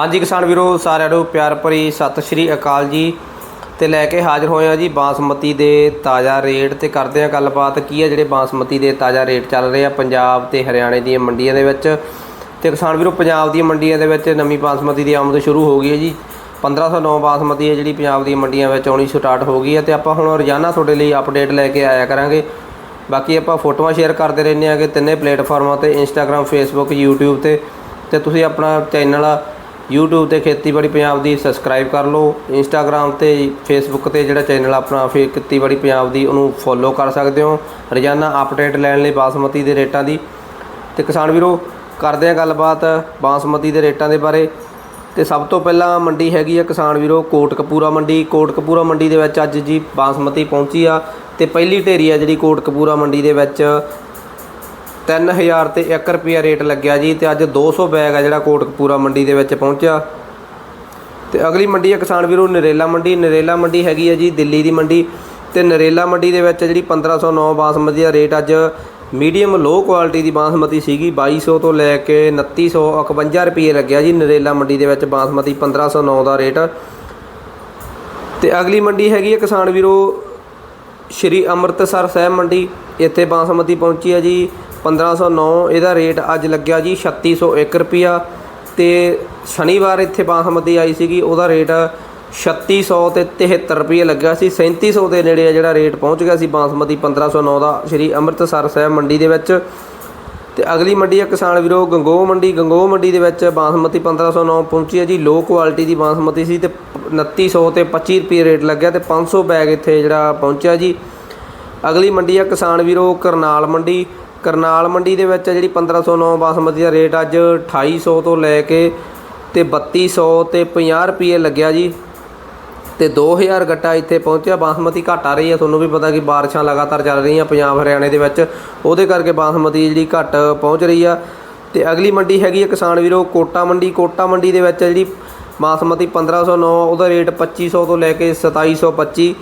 ਹਾਂਜੀ ਕਿਸਾਨ ਵੀਰੋ, ਸਾਰਿਆਂ ਨੂੰ ਪਿਆਰ ਭਰੀ ਸਤਿ ਸ਼੍ਰੀ ਅਕਾਲ ਜੀ। ਤੇ ਲੈ ਕੇ ਹਾਜ਼ਰ ਹੋਏ ਆ ਜੀ ਬਾਸਮਤੀ ਦੇ ਤਾਜ਼ਾ ਰੇਟ ਤੇ ਕਰਦੇ ਆ ਗੱਲਬਾਤ। ਕੀ ਆ ਜਿਹੜੇ ਬਾਸਮਤੀ ਦੇ ਤਾਜ਼ਾ ਰੇਟ ਚੱਲ ਰਹੇ ਆ ਪੰਜਾਬ ਤੇ ਹਰਿਆਣੇ ਦੀਆਂ ਮੰਡੀਆਂ ਦੇ ਵਿੱਚ? ਤੇ ਕਿਸਾਨ ਵੀਰੋ, ਪੰਜਾਬ ਦੀਆਂ ਮੰਡੀਆਂ ਦੇ ਵਿੱਚ ਨਵੀਂ ਬਾਸਮਤੀ ਦੀ ਆਮਦ ਸ਼ੁਰੂ ਹੋ ਗਈ ਹੈ ਜੀ। 1509 ਬਾਸਮਤੀ ਹੈ ਜਿਹੜੀ ਪੰਜਾਬ ਦੀਆਂ ਮੰਡੀਆਂ ਵਿੱਚ ਆਉਣੀ ਸਟਾਰਟ ਹੋ ਗਈ ਹੈ ਤੇ ਆਪਾਂ ਹੁਣ ਰੋਜ਼ਾਨਾ ਤੁਹਾਡੇ ਲਈ ਅਪਡੇਟ ਲੈ ਕੇ ਆਇਆ ਕਰਾਂਗੇ। ਬਾਕੀ ਆਪਾਂ ਫੋਟੋਆਂ ਸ਼ੇਅਰ ਕਰਦੇ ਰਹਿੰਦੇ ਆਗੇ ਤਿੰਨੇ ਪਲੇਟਫਾਰਮਾਂ ਤੇ ਇੰਸਟਾਗ੍ਰam ਫੇਸਬੁੱਕ YouTube ਤੇ। ਤੇ ਤੁਸੀਂ ਆਪਣਾ ਚੈਨਲ YouTube ਤੇ ਖੇਤੀਬਾੜੀ ਪੰਜਾਬ ਦੀ ਸਬਸਕ੍ਰਾਈਬ ਕਰ ਲਓ ਇੰਸਟਾਗ੍ਰam ਤੇ ਫੇਸਬੁੱਕ ਤੇ ਜਿਹੜਾ ਚੈਨਲ ਆਪਣਾ ਫੇ ਖੇਤੀਬਾੜੀ ਪੰਜਾਬ ਦੀ ਉਹਨੂੰ ਫੋਲੋ ਕਰ ਸਕਦੇ ਹੋ। ਰੋਜ਼ਾਨਾ ਅਪਡੇਟ ਲੈਣ ਲਈ ਬਾਸਮਤੀ ਦੇ ਰੇਟਾਂ ਦੀ। ਤੇ ਕਿਸਾਨ ਵੀਰੋ, ਕਰਦੇ ਆ ਗੱਲਬਾਤ ਬਾਸਮਤੀ ਦੇ ਰੇਟਾਂ ਦੇ ਬਾਰੇ। ਤੇ ਸਭ ਤੋਂ ਪਹਿਲਾਂ ਮੰਡੀ ਹੈਗੀ ਆ ਕਿਸਾਨ ਵੀਰੋ, ਕੋਟਕਪੂਰਾ ਮੰਡੀ। ਕੋਟਕਪੂਰਾ ਮੰਡੀ ਦੇ ਵਿੱਚ ਅੱਜ ਜੀ ਬਾਸਮਤੀ ਪਹੁੰਚੀ ਆ। ਤੇ ਪਹਿਲੀ ਢੇਰੀ ਆ ਜਿਹੜੀ ਕੋਟਕਪੂਰਾ ਮੰਡੀ ਦੇ ਵਿੱਚ। 3000 ਤੇ 1 ਰੁਪਿਆ ਰੇਟ ਲੱਗਿਆ ਜੀ ਤੇ ਅੱਜ 200 ਬੈਗ ਆ ਜਿਹੜਾ ਕੋਟਕਪੂਰਾ ਮੰਡੀ ਦੇ ਵਿੱਚ ਪਹੁੰਚਿਆ। ਤੇ ਅਗਲੀ ਮੰਡੀ ਹੈ ਕਿਸਾਨ ਵੀਰੋ, ਨਰੇਲਾ ਮੰਡੀ। ਨਰੇਲਾ ਮੰਡੀ ਹੈਗੀ ਹੈ ਜੀ ਦਿੱਲੀ ਦੀ ਮੰਡੀ। ਤੇ ਨਰੇਲਾ ਮੰਡੀ ਦੇ ਵਿੱਚ ਜਿਹੜੀ 1509 ਬਾਸਮਤੀ ਦਾ ਰੇਟ ਅੱਜ ਮੀਡੀਅਮ ਲੋ ਕੁਆਲਿਟੀ ਦੀ ਬਾਸਮਤੀ ਸੀਗੀ। 2200 ਤੋਂ ਲੈ ਕੇ 2951 ਰੁਪਏ ਲੱਗਿਆ ਜੀ ਨਰੇਲਾ ਮੰਡੀ ਦੇ ਵਿੱਚ ਬਾਸਮਤੀ 1509 ਦਾ ਰੇਟ। ਤੇ ਅਗਲੀ ਮੰਡੀ ਹੈਗੀ ਹੈ ਕਿਸਾਨ ਵੀਰੋ, ਸ਼੍ਰੀ ਅੰਮ੍ਰਿਤਸਰ ਸਾਹਿਬ ਮੰਡੀ। ਇੱਥੇ ਬਾਸਮਤੀ ਪਹੁੰਚੀ ਹੈ ਜੀ। 1509 ਇਹਦਾ ਰੇਟ ਅੱਜ ਲੱਗਿਆ ਜੀ 3601 ਰੁਪਿਆ ਤੇ ਸ਼ਨੀਵਾਰ ਇੱਥੇ ਬਾਸਮਤੀ ਆਈ ਸੀਗੀ, ਉਹਦਾ ਰੇਟ 3600 ਤੇ 73 ਰੁਪਏ ਲੱਗਿਆ ਸੀ 3700 ਦੇ ਨੇੜੇ ਆ ਜਿਹੜਾ ਰੇਟ ਪਹੁੰਚ ਗਿਆ ਸੀ ਬਾਸਮਤੀ 1509 ਦਾ, ਸ਼੍ਰੀ ਅੰਮ੍ਰਿਤਸਰ ਸਾਹਿਬ ਮੰਡੀ ਦੇ ਵਿੱਚ। ਤੇ ਅਗਲੀ ਮੰਡੀ ਆ ਕਿਸਾਨ ਵੀਰੋ ਗੰਗੋਹ ਮੰਡੀ ਗੰਗੋਹ ਮੰਡੀ ਦੇ ਵਿੱਚ ਬਾਸਮਤੀ 1509 ਪਹੁੰਚੀ ਹੈ ਜੀ ਲੋ ਕੁਆਲਿਟੀ ਦੀ ਬਾਸਮਤੀ ਸੀ ਤੇ 2900 ਤੇ 25 ਰੁਪਏ ਰੇਟ ਲੱਗਿਆ ਤੇ 500 ਬੈਗ ਇੱਥੇ ਜਿਹੜਾ ਪਹੁੰਚਿਆ ਜੀ। ਅਗਲੀ ਮੰਡੀ ਆ ਕਿਸਾਨ ਵੀਰੋ, ਕਰਨਾਲ ਮੰਡੀ ਕਰਨਾਲ ਮੰਡੀ ਦੇ ਵਿੱਚ ਜਿਹੜੀ 1509 ਬਾਸਮਤੀ ਦਾ ਰੇਟ ਅੱਜ 2800 ਤੋਂ ਲੈ ਕੇ ਤੇ 3200 ਤੇ 50 ਰੁਪਏ ਲੱਗਿਆ ਜੀ। ਤੇ 2000 ਗੱਟਾ ਇੱਥੇ ਪਹੁੰਚਿਆ। ਬਾਸਮਤੀ ਘੱਟ ਆ ਰਹੀ ਹੈ ਤੁਹਾਨੂੰ ਵੀ ਪਤਾ ਕਿ ਬਾਰਿਸ਼ਾਂ ਲਗਾਤਾਰ ਚੱਲ ਰਹੀਆਂ ਪੰਜਾਬ ਹਰਿਆਣੇ ਦੇ ਵਿੱਚ। ਉਹਦੇ ਕਰਕੇ ਬਾਸਮਤੀ ਜਿਹੜੀ ਘੱਟ ਪਹੁੰਚ ਰਹੀ ਆ। ਤੇ ਅਗਲੀ ਮੰਡੀ ਹੈਗੀ ਹੈ ਕਿਸਾਨ ਵੀਰੋ ਕੋਟਾ ਮੰਡੀ। ਕੋਟਾ ਮੰਡੀ ਦੇ ਵਿੱਚ ਜਿਹੜੀ ਬਾਸਮਤੀ 1509 ਉਹਦਾ ਰੇਟ 2500 ਤੋਂ ਲੈ ਕੇ 2725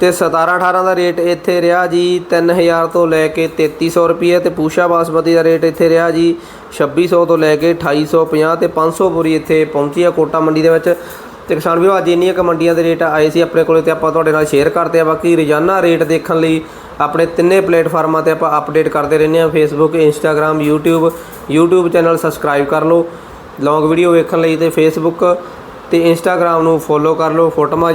ਤੇ 17 18 ਦਾ ਰੇਟ ਇੱਥੇ ਰਿਹਾ ਜੀ 3000 ਤੋਂ ਲੈ ਕੇ 3300 ਰੁਪਏ ਤੇ ਪੂਸ਼ਾ ਬਾਸਮਤੀ ਦਾ ਰੇਟ ਇੱਥੇ ਰਿਹਾ ਜੀ 2600 ਤੋਂ ਲੈ ਕੇ 2850 ਤੇ 500 ਪੂਰੀ ਇੱਥੇ ਪਹੁੰਚੀ ਆ ਕੋਟਾ ਮੰਡੀ ਦੇ ਵਿੱਚ। ਤੇ ਕਿਸਾਨ ਵੀਰੋ, ਅੱਜ ਇੰਨੀਆਂ ਕੁ ਮੰਡੀਆਂ ਦੇ ਰੇਟ ਆਏ ਸੀ ਆਪਣੇ ਕੋਲੇ ਤੇ ਆਪਾਂ ਤੁਹਾਡੇ ਨਾਲ ਸ਼ੇਅਰ ਕਰਦੇ ਆ। ਬਾਕੀ ਰੋਜ਼ਾਨਾ ਰੇਟ ਦੇਖਣ ਲਈ ਆਪਣੇ ਤਿੰਨੇ ਪਲੇਟਫਾਰਮਾਂ ਤੇ ਆਪਾਂ ਅਪਡੇਟ ਕਰਦੇ ਰਹਿੰਦੇ ਆ। Facebook Instagram YouTube YouTube channel subscribe ਕਰ ਲਓ। ਲੌਂਗ ਵੀਡੀਓ ਵੇਖਣ ਲਈ ਤੇ ਫੇਸਬੁੱਕ ਤੇ ਇੰਸਟਾਗ੍ਰam ਨੂੰ ਫੋਲੋ ਕਰ ਲਓ। ਫੋਟੋਆਂ